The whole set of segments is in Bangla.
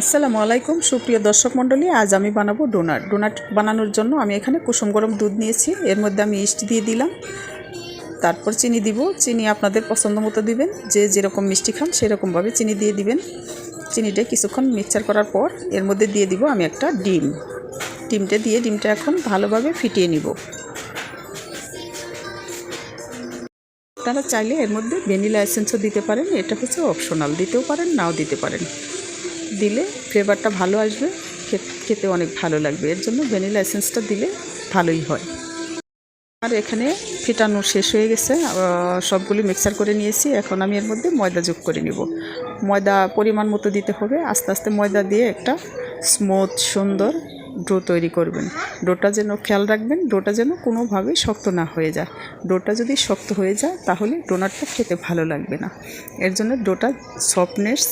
আসসালামু আলাইকুম, সুপ্রিয় দর্শক মণ্ডলী, আজ আমি বানাবো ডোনাট। ডোনাট বানানোর জন্য আমি এখানে কুসুম গরম দুধ নিয়েছি। এর মধ্যে আমি ইস্ট দিয়ে দিলাম। তারপর চিনি দিব। চিনি আপনাদের পছন্দ মতো দিবেন। যে যেরকম মিষ্টি খান, সেরকমভাবে চিনি দিয়ে দিবেন। চিনিটা কিছুক্ষণ মিক্সচার করার পর এর মধ্যে দিয়ে দিব আমি একটা ডিম। ডিমটা দিয়ে ডিমটা এখন ভালোভাবে ফিটিয়ে নিব। আপনারা চাইলে এর মধ্যে ভ্যানিলা এসেন্সও দিতে পারেন। এটা হচ্ছে অপশনাল। দিতেও পারেন, নাও দিতে পারেন। দিলে ফ্লেভারটা ভালো আসবে, খেতে অনেক ভালো লাগবে। এর জন্য ভ্যানিলা এসেন্সটা দিলে ভালোই হয়। আর এখানে ফিটানো শেষ হয়ে গেছে। সবগুলি মিক্সার করে নিয়েছি। এখন আমি এর মধ্যে ময়দা যোগ করে নিব। ময়দা পরিমাণ মতো দিতে হবে। আস্তে আস্তে ময়দা দিয়ে একটা স্মুথ সুন্দর ডো তৈরি করবেন। ডোটা যেন খেয়াল রাখবেন ডোটা যেন কোনোভাবেই শক্ত না হয়ে যায়। ডোটা যদি শক্ত হয়ে যায়, তাহলে ডোনাটটা খেতে ভালো লাগবে না। এর জন্য ডোটা সফটনেস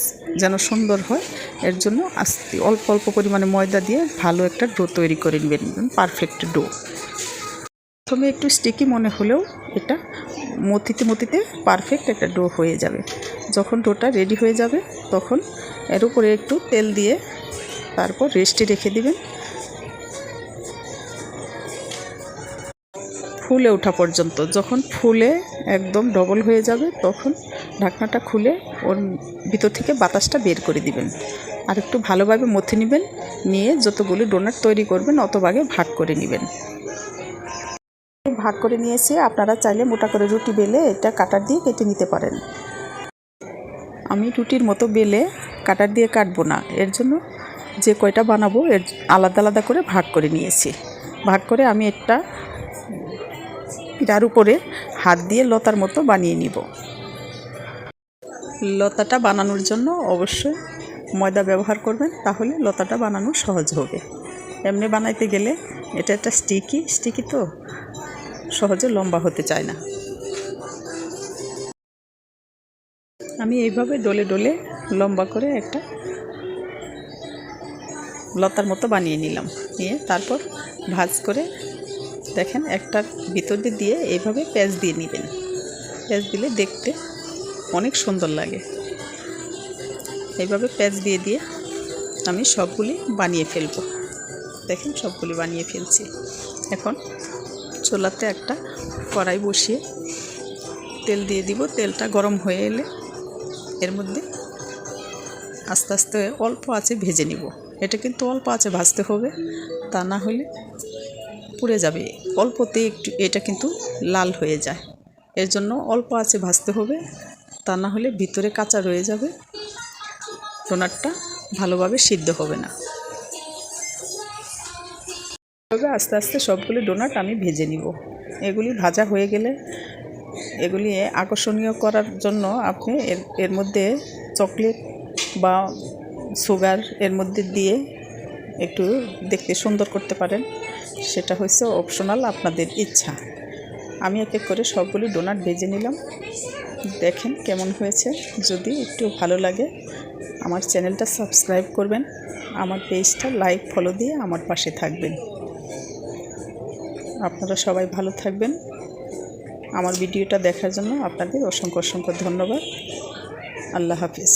যেন সুন্দর হয়, এর জন্য আস্তে, অল্প অল্প পরিমাণে ময়দা দিয়ে ভালো একটা ডো তৈরি করে নেবেন, পারফেক্ট ডো প্রথমে একটু স্টিকি মনে হলেও এটা মতিতে মতিতে পারফেক্ট একটা ডো হয়ে যাবে। যখন ডোটা রেডি হয়ে যাবে, তখন এর উপরে একটু তেল দিয়ে তারপর রেস্টে রেখে দিবেন। ফুলে ওঠা পর্যন্ত। যখন ফুলে একদম ডবল হয়ে যাবে, তখন ঢাকনাটা খুলে ওর ভিতর থেকে বাতাসটা বের করে দিবেন। আর একটু ভালোভাবে মথে নেবেন, নিয়ে যতগুলি ডোনাট তৈরি করবেন, অত ভাগে ভাগ করে নেবেন। ভাগ করে নিয়েছি, আপনারা চাইলে মোটা করে রুটি বেলে এটা কাটার দিয়ে কেটে নিতে পারেন। আমি রুটির মতো বেলে কাটার দিয়ে কাটবো না। এর জন্য যে কয়টা বানাবো, এর আলাদা আলাদা করে ভাগ করে নিয়েছি। ভাগ করে আমি একটা পিঠার উপরে হাত দিয়ে লতার মতো বানিয়ে নিব। লতাটা বানানোর জন্য অবশ্যই ময়দা ব্যবহার করবেন, তাহলে লতাটা বানানো সহজ হবে। এমনি বানাইতে গেলে এটা একটা স্টিকি স্টিকি তো সহজে লম্বা হতে চায় না। আমি এইভাবে ডলে ডলে লম্বা করে একটা লতার মতো বানিয়ে নিলাম। নিয়ে তারপর ভাজ করে দেখেন, একটা ভিতর দিয়ে দিয়ে এইভাবে প্যাঁচ দিয়ে নেবেন। প্যাঁচ দিলে দেখতে অনেক সুন্দর লাগে। এইভাবে প্যাঁচ দিয়ে দিয়ে আমি সবগুলি বানিয়ে ফেলব। দেখেন, সবগুলি বানিয়ে ফেলছি। এখন চোলাতে একটা কড়াই বসিয়ে তেল দিয়ে দিব। তেলটা গরম হয়ে এলে এর মধ্যে আস্তে আস্তে অল্প আছে ভেজে নিব। এটা কিন্তু অল্প আছে ভাজতে হবে, তা না হলে পুড়ে যাবে। অল্পতে একটু, এটা কিন্তু লাল হয়ে যায়। এর জন্য অল্প আছে ভাজতে হবে। তা না হলে ভিতরে কাঁচা রয়ে যাবে। ডোনাটটা ভালোভাবে সিদ্ধ হবে না। তবে আস্তে আস্তে সবগুলি ডোনাট আমি ভেজে নিব। এগুলি ভাজা হয়ে গেলে এগুলি আকর্ষণীয় করার জন্য আপনি এর এর মধ্যে চকলেট বা সুগার এর মধ্যে দিয়ে একটু দেখতে সুন্দর করতে পারেন। সেটা হচ্ছে অপশনাল আপনাদের ইচ্ছা। আমি এক এক করে সবগুলি ডোনাট ভেজে নিলাম। দেখেন কেমন হয়েছে। যদি একটু ভালো লাগে, আমার চ্যানেলটা সাবস্ক্রাইব করবেন। আমার পেজটা লাইক ফলো দিয়ে আমার পাশে থাকবেন। আপনারা সবাই ভালো থাকবেন। আমার ভিডিওটা দেখার জন্য আপনাদের অসংখ্য অসংখ্য ধন্যবাদ। আল্লাহ হাফিজ।